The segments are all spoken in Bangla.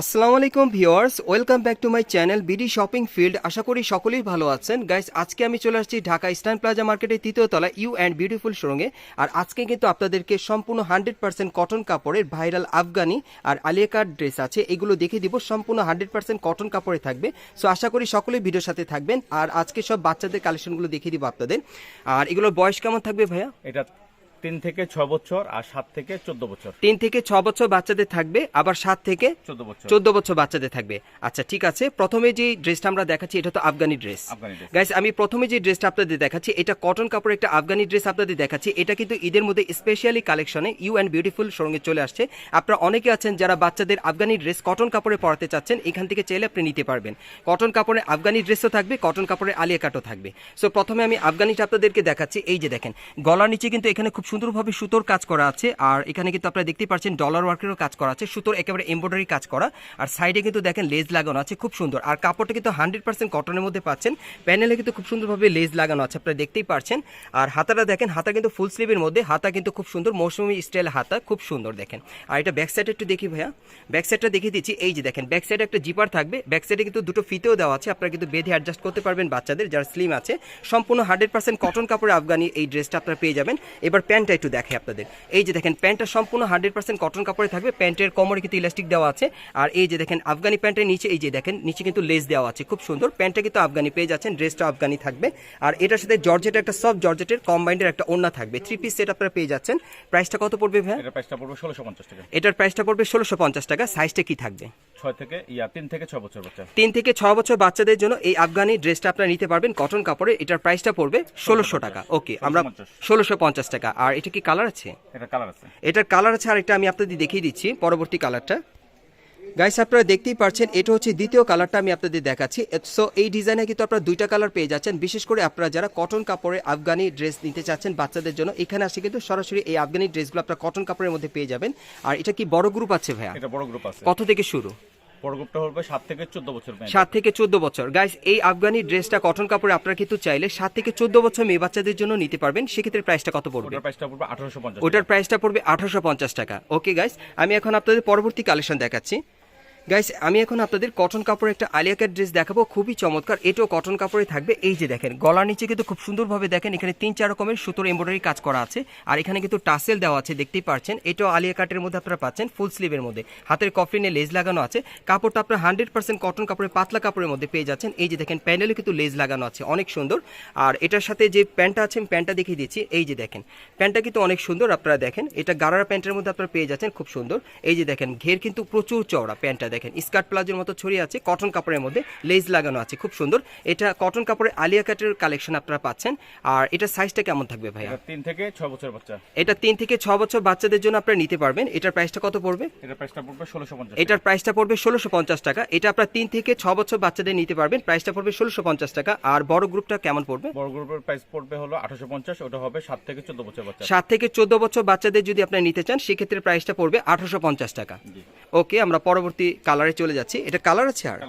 আসসালামু আলাইকুম viewers, welcome back to my channel BD shopping field আশা করি সকলেই ভালো আছেন। গাইস, আজকে আমি চলে আসছি ঢাকা ইস্টার্ন প্লাজা মার্কেটের তৃতীয় তলা ইউ অ্যান্ড বিউটিফুল শোরুমে। আর আজকে কিন্তু আপনাদেরকে সম্পূর্ণ হান্ড্রেড পার্সেন্ট কটন কাপড়ের ভাইরাল আফগানি আর আলিয়া কাট ড্রেস আছে। এগুলো দেখে দিব, সম্পূর্ণ হান্ড্রেড পার্সেন্ট কটন কাপড়ে থাকবে। সো আশা করি সকলেই ভিডিওর সাথে থাকবেন। আর আজকে সব বাচ্চাদের কালেকশনগুলো দেখিয়ে দিব আপনাদের। আর এগুলোর বয়স কেমন থাকবে ভাইয়া? এটা তিন থেকে ছ বছর আর সাত থেকে চোদ্দ বছর। তিন থেকে ছ বছর বাচ্চাদের থাকবে আবার সাত থেকে চোদ্দ বছর। চোদ্দ বছর বাচ্চাদের থাকবে। আচ্ছা ঠিক আছে। প্রথমে যে ড্রেসটা আমরা দেখাচ্ছি এটা তো আফগানি ড্রেস। গাইস আমি প্রথমে যে ড্রেসটা আপনাদের দেখাচ্ছি এটা কটন কাপড়ের একটা আফগানি ড্রেস আপনাদের দেখাচ্ছি। এটা কিন্তু ঈদের মধ্যে স্পেশালি কালেকশনে ইউ অ্যান্ড বিউটিফুল সঙ্গে চলে আসছে। আপনারা অনেকে আছেন যারা বাচ্চাদের আফগানি ড্রেস কটন কাপড়ে পরাতে চাচ্ছেন এখান থেকে চাইলে আপনি নিতে পারবেন। কটন কাপড়ে আফগানি ড্রেসও থাকবে কটন কাপড়ের আলিয়া কাটও থাকবে। সো প্রথমে আমি আফগানিটা আপনাদেরকে দেখাচ্ছি। এই যে দেখেন গলার নিচে কিন্তু এখানে খুব সুন্দরভাবে সুতোর কাজ করা আছে, আর এখানে কিন্তু আপনারা দেখতেই পাচ্ছেন ডলার ওয়ার্কেরও কাজ করা আছে, সুতোর একেবারে এমব্রয়ডারি কাজ করা, আর সাইডে কিন্তু দেখেন লেজ লাগানো আছে, খুব সুন্দর। আর কাপড়টা কিন্তু হান্ড্রেড পার্সেন্ট কটনের মধ্যে পাচ্ছেন প্যানেলে কিন্তু খুব সুন্দরভাবে লেজ লাগানো আছে, আপনারা দেখতেই পাচ্ছেন। আর হাতাটা দেখেন, হাতা কিন্তু ফুল স্লিভের মধ্যে, হাতা কিন্তু খুব সুন্দর, মৌসুমি স্টাইল হাতা, খুব সুন্দর দেখেন। আর এটা ব্যাক সাইডে একটু দেখি ভাইয়া ব্যাক সাইডটা দেখিয়ে দিচ্ছি, এই যে দেখেন ব্যাক সাইডে একটা জিপার থাকবে ব্যাক সাইডে কিন্তু দুটো ফিতেও দেওয়া আছে, আপনারা কিন্তু বেঁধে অ্যাডজাস্ট করতে পারবেন বাচ্চাদের, যারা স্লিম আছে। সম্পূর্ণ হান্ড্রেড পার্সেন্ট কটন কাপড়ে আফগানি এই ড্রেসটা আপনারা পেয়ে যাবেন। এবার প্যান্টটা একটু দেখে আপনাদের। এই যে দেখেন প্যান্টটা সম্পূর্ণ হান্ড্রেড পার্সেন্ট কটন কাপড়ে থাকবে। প্যান্টের কোমরে কিন্তু ইলাস্টিক দেওয়া আছে। আর এই যে দেখেন আফগানি প্যান্টের নিচে এই যে দেখেন নিচে কিন্তু লেস দেওয়া আছে। খুব সুন্দর। প্যান্টটা কিন্তু আফগানি পেয়ে যাচ্ছেন ড্রেসটা আফগানি থাকবে। আর এটার সাথে জর্জেটের একটা সব জর্জেটের কম্বাইন্ডের একটা ওড়না থাকবে। থ্রি পিস সেট আপনারা পেয়ে যাচ্ছেন। প্রাইসটা কত পড়বে ভাই এটা প্রাইসটা পড়বে ষোলোশো পঞ্চাশ টাকা। এটার প্রাইসটা পড়বে ষোলোশো পঞ্চাশ টাকা। সাইজটা কি থাকবে? ছয় থেকে ইয়া তিন থেকে ছ বছর বাচ্চা। তিন থেকে ছ বছর বাচ্চাদের জন্য এই আফগানি ড্রেসটা আপনারা নিতে পারবেন কটন কাপড়ে। এটার প্রাইসটা পড়বে ষোলোশো টাকা। ওকে আমরা ষোলোশো পঞ্চাশ টাকা। আর এটা কি কালার আছে? এটা কালার আছে। এটার কালার আছে আর এটা আমি আপনাদের দেখিয়ে দিচ্ছি পরবর্তী কালারটা গাইস আপনারা দেখতেই পাচ্ছেন এটা হচ্ছে দ্বিতীয় কালারটা আমি আপনাদের দেখাচ্ছি। সো এই ডিজাইনে কিন্তু আপনারা দুইটা কালার পেয়ে যাচ্ছেন। বিশেষ করে আপনারা যারা কটন কাপড়ে আফগানি ড্রেস নিতে চাচ্ছেন বাচ্চাদের জন্য এখানে আসে কিন্তু সরাসরি এই আফগানি ড্রেসগুলো আপনারা কটন কাপড়ের মধ্যে পেয়ে যাবেন। আর এটা কি বড় গ্রুপ আছে ভাইয়া? এটা বড় গ্রুপ আছে। কত থেকে শুরু? বড় গ্রুপটা হবে সাত থেকে চোদ্দ বছর সাত থেকে চোদ্দ বছর। গাইস এই আফগানি ড্রেসটা কটন কাপড়ে আপনারা কিন্তু চাইলে সাত থেকে চোদ্দ বছর মেয়ে বাচ্চাদের জন্য নিতে পারবেন। সেক্ষেত্রে প্রাইসটা কত পড়বে? ওটার প্রাইসটা পড়বে আঠারোশো পঞ্চাশ ওটার প্রাইসটা পড়বে আঠারোশো পঞ্চাশ টাকা। ওকে গাইস আমি এখন আপনাদের পরবর্তী কালেকশন দেখাচ্ছি। গাইস আমি এখন আপনাদের কটন কাপড়ের একটা আলিয়া কাট ড্রেস দেখাবো, খুবই চমৎকার। এটাও কটন কাপড়ে থাকবে, এই যে দেখেন, গলার নিচে কিন্তু খুব সুন্দরভাবে দেখেন, এখানে তিন চার রকমের সুতোর এমব্রয়ডারি কাজ করা আছে, আর এখানে কিন্তু টাসেল দেওয়া আছে, দেখতেই পাচ্ছেন। এটাও আলিয়া কাটের মধ্যে আপনারা পাচ্ছেন ফুল স্লিভের মধ্যে। হাতের কফলিনে লেজ লাগানো আছে, কাপড়টা আপনার হান্ড্রেড পার্সেন্ট কটন কাপড়ের পাতলা কাপড়ের মধ্যে পেয়ে যাচ্ছেন। এই যে দেখেন প্যানেলে কিন্তু লেজ লাগানো আছে, অনেক সুন্দর। আর এটার সাথে যে প্যান্টটা আছে, আমি প্যান্টটা দেখিয়ে দিচ্ছি, এই যে দেখেন, প্যান্টটা কিন্তু অনেক সুন্দর, আপনারা দেখেন। এটা গারারা প্যান্টের মধ্যে আপনারা পেয়ে যাচ্ছেন, খুব সুন্দর। এই যে দেখেন, ঘের কিন্তু প্রচুর চওড়া প্যান্টটা দেখেন স্কার্ট প্লাজোর মতো ছড়িয়ে আছে কটন কাপড়ের মধ্যে লেজ লাগানো আছে খুব সুন্দর। এটা কটন কাপড়ের আলিয়া কাটের কালেকশন আপনারা পাচ্ছেন। আর এটা সাইজটা কেমন থাকবে ভাইয়া? তিন থেকে ছ বছর বাচ্চা। এটা তিন থেকে ছ বছর বাচ্চাদের জন্য আপনারা নিতে পারবেন। এটার প্রাইসটা কত পড়বে? এটার প্রাইসটা পড়বে ষোলোশো পঞ্চাশ এটার প্রাইসটা পড়বে ষোলোশো পঞ্চাশ টাকা। এটা আপনার তিন থেকে ছ বছর বাচ্চাদের নিতে পারবেন। প্রাইসটা পড়বে ষোলোশো পঞ্চাশ টাকা। আর বড় গ্রুপটা কেমন পড়বে? বড় গ্রুপের প্রাইস পড়বে হলো আঠারোশো পঞ্চাশ ওটা হবে সাত থেকে চোদ্দ বছর বাচ্চা। সাত থেকে চোদ্দ বছর বাচ্চাদের যদি আপনি নিতে চান সেক্ষেত্রে প্রাইসটা পড়বে আঠারোশো পঞ্চাশ টাকা। ওকে আমরা পরবর্তী কালারে চলে যাচ্ছি। এটা কালার আছে আর?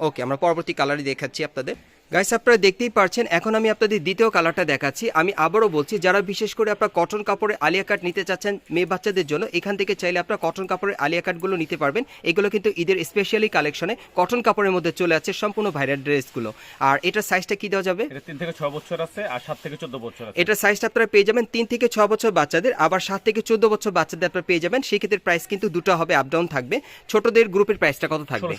ওকে আমরা পরবর্তী কালারে দেখাচ্ছি আপনাদের। গাইস আপনারা দেখতেই পারছেন এখন আমি আপনাদের দ্বিতীয় কালারটা দেখাচ্ছি। আমি আবারও বলছি যারা বিশেষ করে আপনারা কটন কাপড়ে আলিয়া কাট নিতে চাচ্ছেন মেয়ে বাচ্চাদের জন্য এখান থেকে চাইলে আপনারা কটন কাপড়ের আলিয়া কাটগুলো নিতে পারবেন। এগুলো কিন্তু ঈদের স্পেশালি কালেকশনে কটন কাপড়ের মধ্যে চলে আছে সম্পূর্ণ ভাইরাল ড্রেসগুলো আর এটার সাইজটা কি দেওয়া যাবে? তিন থেকে ছ বছর আছে আর সাত থেকে চোদ্দ বছর আছে। এটার সাইজটা আপনারা পেয়ে যাবেন তিন থেকে ছ বছর বাচ্চাদের আবার সাত থেকে চোদ্দ বছর বাচ্চাদের আপনারা পেয়ে যাবেন। সেক্ষেত্রে প্রাইস কিন্তু দুটো হবে আপ ডাউন থাকবে। ছোটদের গ্রুপের প্রাইসটা কত থাকবে?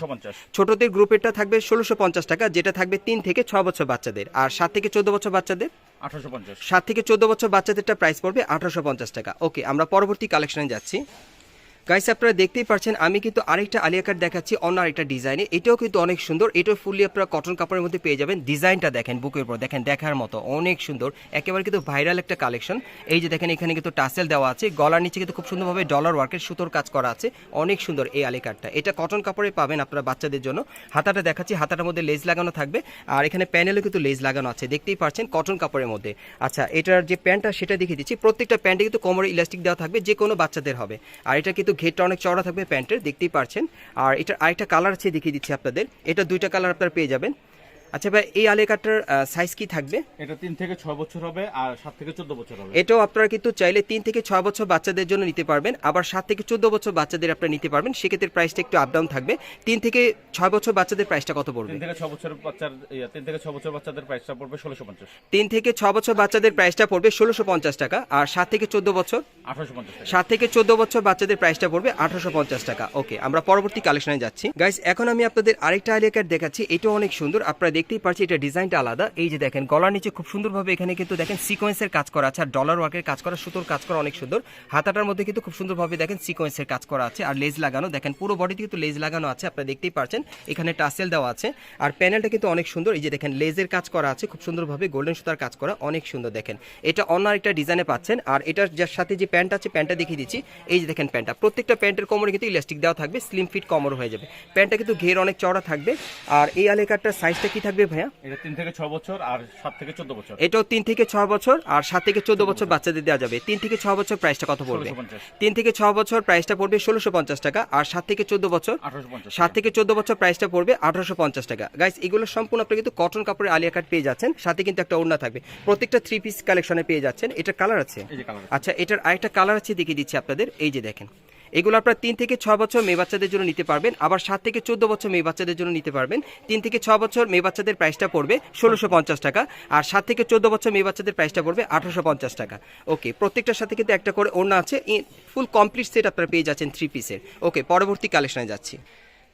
ছোটদের গ্রুপেরটা থাকবে ষোলোশো পঞ্চাশ টাকা যেটা থাকবে তিন থেকে ছ বছর বাচ্চাদের আর সাত থেকে চোদ্দ বছর বাচ্চাদের? আঠারোশো পঞ্চাশ। সাত থেকে চোদ্দ বছর বাচ্চাদেরটা প্রাইস পড়বে আঠারোশো পঞ্চাশ টাকা। ওকে আমরা পরবর্তী কালেকশনে যাচ্ছি। গাইস আপনারা দেখতেই পাচ্ছেন আমি কিন্তু আরেকটা আলিয়া কাট দেখাচ্ছি, অন্য আরেকটা ডিজাইনে এটাও কিন্তু অনেক সুন্দর, এটাও ফুললি আপনারা কটন কাপড়ের মধ্যে পেয়ে যাবেন। ডিজাইনটা দেখেন, বুকের উপর, দেখেন, দেখার মতো, অনেক সুন্দর। একেবারে কিন্তু ভাইরাল একটা কালেকশন এই যে দেখেন, এখানে কিন্তু টাসেল দেওয়া আছে, গলার নিচে কিন্তু খুব সুন্দরভাবে ডলার ওয়ার্কের সুতোর কাজ করা আছে। অনেক সুন্দর এই আলি কাটটা এটা কটন কাপড়ে পাবেন আপনারা বাচ্চাদের জন্য। হাতাটা দেখাচ্ছি, হাতাটার মধ্যে লেজ লাগানো থাকবে। আর এখানে প্যানেলও কিন্তু লেজ লাগানো আছে, দেখতেই পাচ্ছেন কটন কাপড়ের মধ্যে। আচ্ছা এটার যে প্যান্টটা সেটা দেখিয়ে দিচ্ছি। প্রত্যেকটা প্যান্টে কিন্তু কোমরে ইলাস্টিক দেওয়া থাকবে যে কোনো বাচ্চাদের হবে। আর এটা কিন্তু ঘেরটা অনেক চওড়া থাকবে প্যান্টের, দেখতেই পারছেন। আর এটা আরেকটা কালার আছে, দেখিয়ে দিচ্ছি আপনাদের। এটা দুইটা কালার আপনারা পেয়ে যাবেন। আচ্ছা ভাই এই আলিয়া কাটটার সাইজ কি থাকবে? এটা তিন থেকে ছয় বছর হবে আর সাত থেকে চোদ্দ বছর হবে। এটাও আপনারা কিন্তু চাইলে তিন থেকে ছয় বছর বাচ্চাদের জন্য নিতে পারবেন আবার সাত থেকে চোদ্দ বছর বাচ্চাদের আপনারা নিতে পারবেন সেক্ষেত্রে প্রাইসটা একটু আপ ডাউন থাকবে। তিন থেকে ছয় বছর বাচ্চাদের প্রাইসটা কত পড়বে? তিন থেকে ছ বছর বাচ্চার তিন থেকে ছ বছর বাচ্চাদের প্রাইসটা পড়বে ষোলোশো পঞ্চাশ। তিন থেকে ছ বছর বাচ্চাদের প্রাইসটা পড়বে ষোলোশো পঞ্চাশ টাকা আর সাত থেকে চোদ্দ বছর আঠারোশো পঞ্চাশ টাকা। সাত থেকে চোদ্দ বছর বাচ্চাদের প্রাইসটা পড়বে আঠারোশো পঞ্চাশ টাকা। ওকে আমরা পরবর্তী কালেকশনে যাচ্ছি। গাইস এখন আমি আপনাদের আরেকটা আলিয়া কাট দেখাচ্ছি এটাও অনেক সুন্দর আপনারা দেখতেই পাচ্ছি এটা ডিজাইনটা আলাদা। এই যে দেখেন, গলার নিচে খুব সুন্দরভাবে এখানে কিন্তু দেখেন সিকোয়েন্সের কাজ করা আছে, আর ডলার ওয়ার্কের কাজ করা, সুতোর কাজ করা অনেক সুন্দর। হাতাটার মধ্যে কিন্তু খুব সুন্দরভাবে দেখেন সিকোয়েন্সের কাজ করা আছে, আর লেজ লাগানো, দেখেন পুরো বডিতে কিন্তু লেজ লাগানো আছে, আপনারা দেখতেই পাচ্ছেন এখানে টাসেল দেওয়া আছে। আর প্যানেলটা কিন্তু অনেক সুন্দর, এই যে দেখেন লেজের কাজ করা আছে, খুব সুন্দরভাবে গোল্ডেন সুতার কাজ করা, অনেক সুন্দর দেখেন। এটা অন্য আরেকটা ডিজাইনে পাচ্ছেন, আর এটার যার সাথে যে প্যান্ট আছে প্যান্টটা দেখিয়ে দিচ্ছি, এই যে দেখেন প্যান্টটা প্রত্যেকটা প্যান্টের কোমরে কিন্তু ইলাস্টিক দেওয়া থাকবে স্লিম ফিট কোমর হয়ে যাবে। প্যান্টটা কিন্তু ঘের অনেক চড়া থাকবে, আর এই আলেকারটার সাইজটা কি থাকবে? ভাইয়া? এটা তিন থেকে ছ বছর আর সাত থেকে চোদ্দ বছর। এটাও তিন থেকে ছয় বছর আর সাত থেকে চোদ্দ বছর বাচ্চাদের দেওয়া যাবে। তিন থেকে ছয় বছর প্রাইসটা কত পড়বে? তিন থেকে ছ বছর প্রাইসটা পড়বে ষোলোশো পঞ্চাশ টাকা আর সাত থেকে চোদ্দ বছর সাত থেকে চোদ্দ বছর প্রাইসটা পড়বে আঠারোশো পঞ্চাশ টাকা। গাইস এগুলো সম্পূর্ণ আপনি কিন্তু কটন কাপড়ের আলিয়া কাট পেয়ে যাচ্ছেন। সাথে কিন্তু একটা ওড়না থাকবে। প্রত্যেকটা থ্রি পিস কালেকশনে পেয়ে যাচ্ছেন। এটার কালার আছে? আচ্ছা এটার আরেকটা কালার আছে দেখিয়ে দিচ্ছি আপনাদের। এই যে দেখেন। এগুলো আপনার তিন থেকে ছয় বছর মেয়ে বাচ্চাদের জন্য নিতে পারবেন। আবার সাত থেকে চোদ্দ বছর মেয়ে বাচ্চাদের জন্য নিতে পারবেন। তিন থেকে ছয় বছর মেয়ে বাচ্চাদের প্রাইসটা পড়বে ষোলোশো পঞ্চাশ টাকা। আর সাত থেকে চোদ্দ বছর মেয়ে বাচ্চাদের প্রাইসটা পড়বে আঠারোশো পঞ্চাশ টাকা। ওকে, প্রত্যেকটার সাথে কিন্তু একটা করে ওড়না আছে। ফুল কমপ্লিট সেট আপনারা পেয়ে যাচ্ছেন থ্রি পিসের ওকে, পরবর্তী কালেকশনে যাচ্ছি।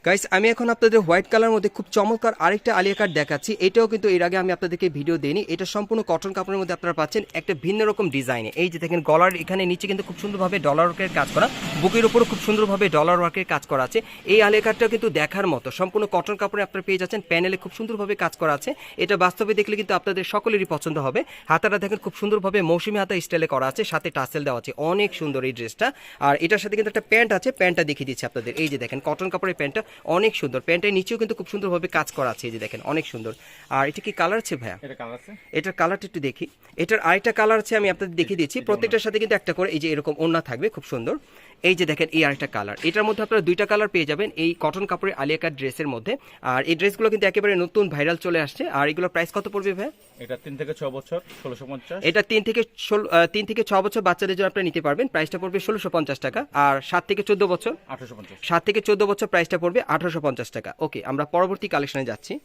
গাইস আমি এখন আপনাদের হোয়াইট কালার মধ্যে খুব চমৎকার আরেকটা আলিয়া কাট দেখাচ্ছি। এটাও কিন্তু এর আগে আমি আপনাদেরকে ভিডিও দিইনি। এটা সম্পূর্ণ কটন কাপড়ের মধ্যে আপনারা পাচ্ছেন একটা ভিন্ন রকম ডিজাইনে এই যে দেখেন, গলার এখানে নিচে কিন্তু খুব সুন্দরভাবে ডলার ওয়ার্কের কাজ করা। বুকের উপরও খুব সুন্দরভাবে ডলার ওয়ার্কের কাজ করা আছে। এই আলিয়া কাটটা কিন্তু দেখার মতো। সম্পূর্ণ কটন কাপড়ে আপনারা পেয়ে যাচ্ছেন। প্যানেলে খুব সুন্দরভাবে কাজ করা আছে। এটা বাস্তবে দেখলে কিন্তু আপনাদের সকলেরই পছন্দ হবে। হাতাটা দেখেন, খুব সুন্দরভাবে মৌসুমি হাতা স্টাইলে করা আছে। সাথে টাসেল দেওয়া আছে। অনেক সুন্দর এই ড্রেসটা আর এটার সাথে কিন্তু একটা প্যান্ট আছে। প্যান্টটা দেখিয়ে দিচ্ছি আপনাদের। এই যে দেখেন কটন কাপড়ের প্যান্টটা অনেক সুন্দর। প্যান্টের নিচেও কিন্তু খুব সুন্দরভাবে কাজ করা আছে এই যে দেখেন অনেক সুন্দর। আর এটা কি কালার আছে ভাইয়া? এটা কালার আছে? এটার কালারটা একটু দেখি। এটার আরেকটা কালার আছে আমি আপনাদের দেখিয়ে দিচ্ছি। প্রত্যেকটার সাথে কিন্তু একটা করে এই যে এরকম ওড়না থাকবে খুব সুন্দর। এই যে দেখেন এই আরেকটা কালার। এটার মধ্যে আপনারা দুইটা কালার পেয়ে যাবেন এই কটন কাপড়ের আলিয়া কাট ড্রেসের মধ্যে। আর এই ড্রেসগুলো কিন্তু একেবারে নতুন ভাইরাল চলে আসছে। আর এগুলো প্রাইস কত পড়বে ভাই এটা তিন থেকে ছ বছর ষোলোশো পঞ্চাশ। এটা তিন থেকে ষোলো- তিন থেকে ছ বছর বাচ্চাদের জন্য আপনি নিতে পারবেন। প্রাইসটা পড়বে ষোলোশো পঞ্চাশ টাকা। আর সাত থেকে চোদ্দ বছর আঠারোশো পঞ্চাশ। সাত থেকে চোদ্দ বছর প্রাইসটা পড়বে আঠারোশো পঞ্চাশ টাকা। ওকে আমরা পরবর্তী কালেকশনে যাচ্ছি।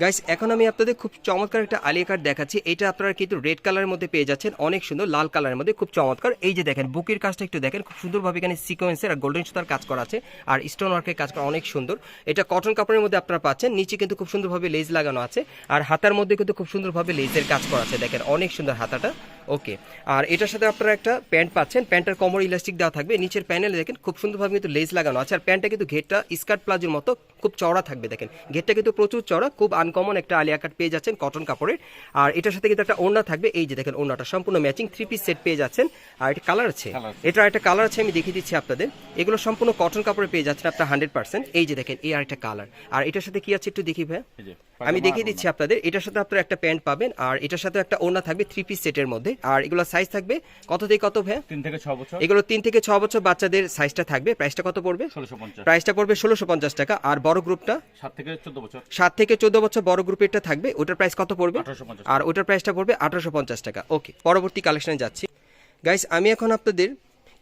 গাইস এখন আমি আপনাদের খুব চমৎকার একটা আলিয়া কার্ড দেখাচ্ছি। এটা আপনারা কিন্তু রেড কালারের মধ্যে পেয়ে যাচ্ছেন। অনেক সুন্দর লাল কালারের মধ্যে, খুব চমৎকার। এই যে দেখেন, বুকের কাজটা একটু দেখেন, খুব সুন্দরভাবে এখানে সিকোয়েন্সের আর গোল্ডেন সুতার কাজ করা আছে। আর স্টোন ওয়ার্কের কাজ করা অনেক সুন্দর। এটা কটন কাপড়ের মধ্যে আপনারা পাচ্ছেন। নিচে কিন্তু খুব সুন্দরভাবে লেজ লাগানো আছে। আর হাতার মধ্যে কিন্তু খুব সুন্দরভাবে লেজের কাজ করা আছে। দেখেন, অনেক সুন্দর হাতাটা। ওকে আর এটার সাথে আপনারা একটা প্যান্ট পাচ্ছেন। প্যান্টের কমর ইলাস্টিক দেওয়া থাকবে। নিচের প্যানেলে দেখেন খুব সুন্দরভাবে কিন্তু লেজ লাগানো আছে। আর প্যান্টটা কিন্তু ঘেরটা স্কার্ট প্লাজোর মতো খুব চওড়া থাকবে দেখেন। ঘেরটা কিন্তু প্রচুর চওড়া খুব আনকমন একটা আলিয়া কাট পেয়ে যাচ্ছেন কটন কাপড়ের। আর এটার সাথে কিন্তু একটা ওড়না থাকবে। এই যে দেখেন ওড়নাটা সম্পূর্ণ ম্যাচিং থ্রি পিস সেট পেয়ে যাচ্ছেন। আর এটা কালার আছে। এটার একটা কালার আছে আমি দেখিয়ে দিচ্ছি আপনাদের। এগুলো সম্পূর্ণ কটন কাপড়ে পেয়ে যাচ্ছেন আপনার হান্ড্রেড পার্সেন্ট এই যে দেখেন এই আরেকটা কালার আর এটার সাথে কি আছে একটু দেখি ভাই আমি দেখিয়ে দিচ্ছি আপনাদের। এটার সাথে আপনারা একটা প্যান্ট পাবেন। আর এটার সাথে একটা ওড়না থাকবে থ্রি পিস সেটের মধ্যে। আর এগুলো সাইজ থাকবে কত থেকে কত ভাই তিন থেকে ছ বছর। এগুলো তিন থেকে ছ বছর বাচ্চাদের সাইজটা থাকবে। প্রাইসটা কত পড়বে? প্রাইসটা পড়বে ষোলোশো পঞ্চাশ টাকা। আর বড় গ্রুপটা? সাত থেকে চোদ্দ বছর। সাত থেকে চোদ্দ বছর বড় গ্রুপেরটা থাকবে। ওটার প্রাইস কত পড়বে? আর ওটার প্রাইসটা পড়বে আঠারোশো পঞ্চাশ টাকা। ওকে পরবর্তী কালেকশনে যাচ্ছি। গাইস আমি এখন আপনাদের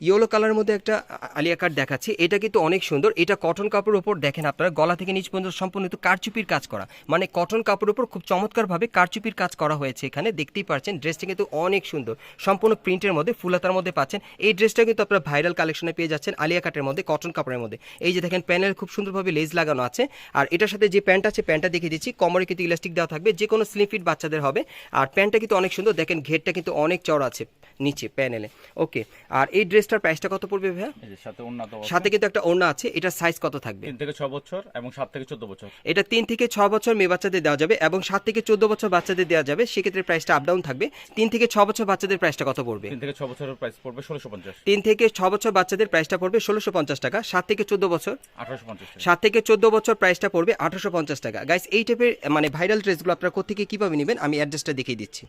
ইয়েলো কালারের মধ্যে একটা আলিয়া কাট দেখাচ্ছি। এটা কিন্তু অনেক সুন্দর। এটা কটন কাপড়ের উপর দেখেন আপনারা, গলা থেকে নিচ পর্যন্ত সম্পূর্ণ কারচুপির কাজ করা। মানে কটন কাপড়ের উপর খুব চমৎকারভাবে কারচুপির কাজ করা হয়েছে এখানে, দেখতেই পাচ্ছেন। ড্রেসটা কিন্তু অনেক সুন্দর। সম্পূর্ণ প্রিন্টের মধ্যে, ফুলাতার মধ্যে পাচ্ছেন। এই ড্রেসটা কিন্তু আপনারা ভাইরাল কালেকশনে পেয়ে যাচ্ছেন আলিয়া কাটের মধ্যে, কটন কাপড়ের মধ্যে। এই যে দেখেন, প্যানেল খুব সুন্দরভাবে লেজ লাগানো আছে। আর এটার সাথে যে প্যান্ট আছে, প্যান্টটা দেখিয়ে দিচ্ছি। কমরে কিন্তু ইলাস্টিক দেওয়া থাকবে যে কোনো স্লিম ফিট বাচ্চাদের হবে। আর প্যান্টটা কিন্তু অনেক সুন্দর। দেখেন, ঘেরটা কিন্তু অনেক চড়া আছে নিচে, প্যানেলে। ওকে, আর এই ড্রেসটার প্রাইসটা কত পড়বে ভাইয়া? এই যে সাথে উন্নত সাথে কিন্তু একটা ওড়না আছে এটার সাইজ কত থাকবে? তিন থেকে ছ বছর এবং সাত থেকে চোদ্দ বছর। এটা তিন থেকে ছ বছর মেয়ে বাচ্চাদের দেওয়া যাবে এবং সাত থেকে চোদ্দ বছর বাচ্চাদের দেওয়া যাবে সেক্ষেত্রে প্রাইসটা আপ ডাউন থাকবে। তিন থেকে ছ বছর বাচ্চাদের প্রাইসটা কত পড়বে? তিন থেকে ছ বছরের প্রাইস পড়বে ষোলোশো পঞ্চাশ। তিন থেকে ছ বছর বাচ্চাদের প্রাইসটা পড়বে ষোলোশো পঞ্চাশ টাকা সাত থেকে চোদ্দ বছর। আঠারোশো পঞ্চাশ টাকা। সাত থেকে চোদ্দ বছর প্রাইসটা পড়বে আঠারোশো পঞ্চাশ টাকা। গাইস এই টাইপের মানে ভাইরাল ড্রেসগুলো আপনারা কোথেকে কীভাবে নেবেন? আমি অ্যাড্রেসটা দেখিয়ে দিচ্ছি।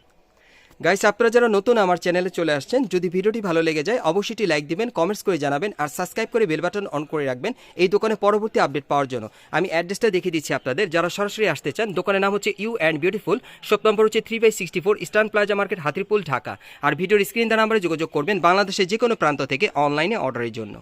গাইস আপনারা যারা নতুন আমার চ্যানেলে চলে আসছেন, যদি ভিডিওটি ভালো লেগে যায়, অবশ্যই লাইক দিবেন কমেন্টস করে জানাবেন, আর সাবস্ক্রাইব করে বেল বাটন অন করে রাখবেন, এই দোকানে পরবর্তী আপডেট পাওয়ার জন্য। আমি অ্যাড্রেসটা দেখিয়ে দিচ্ছি আপনাদের, যারা সরাসরি আসতে চান, দোকানের নাম হচ্ছে U and beautiful shop number হচ্ছে three by sixty four eastern plaza market Hatirpul, Dhaka. আর ভিডিওর স্ক্রিন দ্বারা নাম্বারে যোগাযোগ করবেন বাংলাদেশের যে কোনো প্রান্ত থেকে অনলাইনে অর্ডারের জন্য।